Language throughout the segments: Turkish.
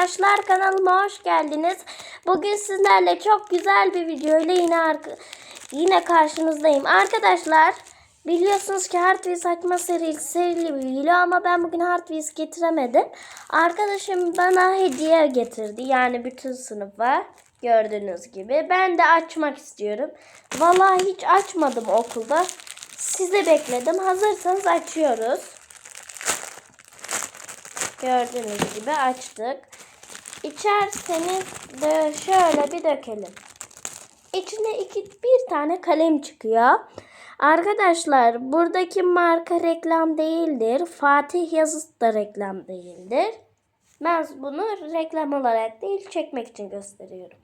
arkadaşlar kanalıma hoş geldiniz. Bugün sizlerle çok güzel bir video ile yine yine karşınızdayım. Arkadaşlar biliyorsunuz ki Hard Wheels açma serisi serili bir video ama ben bugün Hard Wheels getiremedim. Arkadaşım bana hediye getirdi yani bütün sınıfa gördüğünüz gibi. Ben de açmak istiyorum. Vallahi hiç açmadım okulda. Sizi bekledim. Hazırsanız açıyoruz. Gördüğünüz gibi açtık. İçerseniz de şöyle bir dökelim. İçinde iki, bir tane kalem çıkıyor. Arkadaşlar buradaki marka reklam değildir. Fatih yazısı da reklam değildir. Ben bunu reklam olarak değil çekmek için gösteriyorum.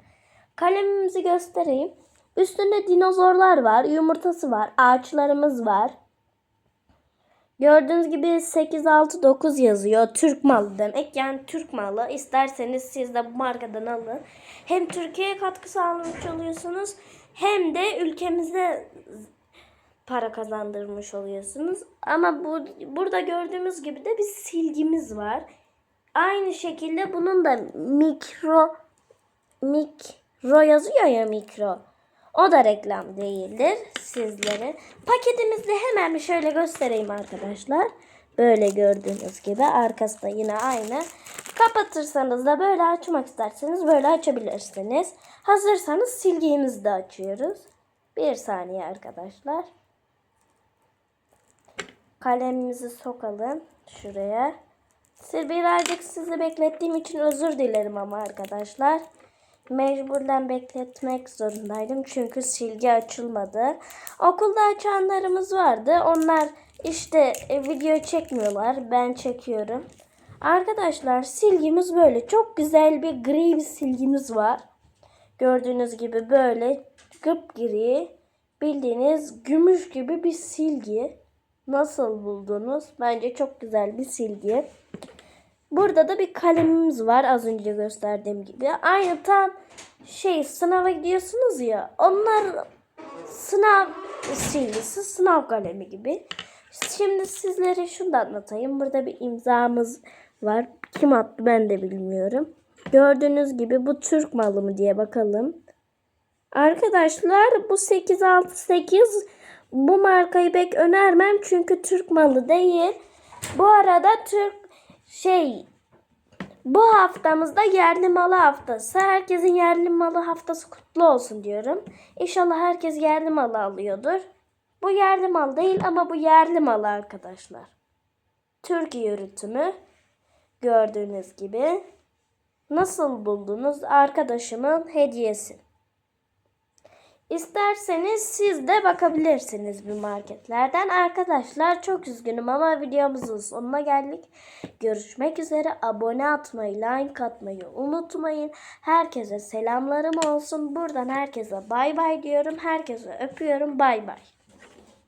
Kalemimizi göstereyim. Üstünde dinozorlar var, yumurtası var, ağaçlarımız var. Gördüğünüz gibi 869 yazıyor. Türk malı demek. Yani Türk malı. İsterseniz siz de bu markadan alın. Hem Türkiye'ye katkı sağlamış oluyorsunuz. Hem de ülkemize para kazandırmış oluyorsunuz. Ama bu burada gördüğümüz gibi de bir silgimiz var. Aynı şekilde bunun da mikro mikro yazıyor ya mikro. O da reklam değildir sizlere. Paketimizde hemen bir şöyle göstereyim arkadaşlar. Böyle gördüğünüz gibi arkası da yine aynı. Kapatırsanız da böyle açmak isterseniz böyle açabilirsiniz. Hazırsanız silgiğimizi de açıyoruz. Bir saniye arkadaşlar. Kalemimizi sokalım şuraya. Birazcık sizi beklettiğim için özür dilerim ama arkadaşlar. Mecburen bekletmek zorundaydım çünkü silgi açılmadı. Okulda açanlarımız vardı. Onlar işte e, video çekmiyorlar. Ben çekiyorum. Arkadaşlar silgimiz böyle. Çok güzel bir gri bir silgimiz var. Gördüğünüz gibi böyle gri bildiğiniz gümüş gibi bir silgi. Nasıl buldunuz? Bence çok güzel bir silgi. Burada da bir kalemimiz var az önce gösterdiğim gibi. Aynı tam şey sınava gidiyorsunuz ya. Onlar sınav silgisi, sınav kalemi gibi. Şimdi sizlere şunu da anlatayım. Burada bir imzamız var. Kim attı ben de bilmiyorum. Gördüğünüz gibi bu Türk malı mı diye bakalım. Arkadaşlar bu 868 bu markayı pek önermem çünkü Türk malı değil. Bu arada Türk şey bu haftamızda yerli malı haftası. Herkesin yerli malı haftası kutlu olsun diyorum. İnşallah herkes yerli malı alıyordur. Bu yerli mal değil ama bu yerli malı arkadaşlar. Türkiye üretimi gördüğünüz gibi. Nasıl buldunuz arkadaşımın hediyesi? İsterseniz siz de bakabilirsiniz bir marketlerden. Arkadaşlar çok üzgünüm ama videomuzun sonuna geldik. Görüşmek üzere. Abone atmayı, like atmayı unutmayın. Herkese selamlarım olsun. Buradan herkese bay bay diyorum. Herkese öpüyorum. Bay bay.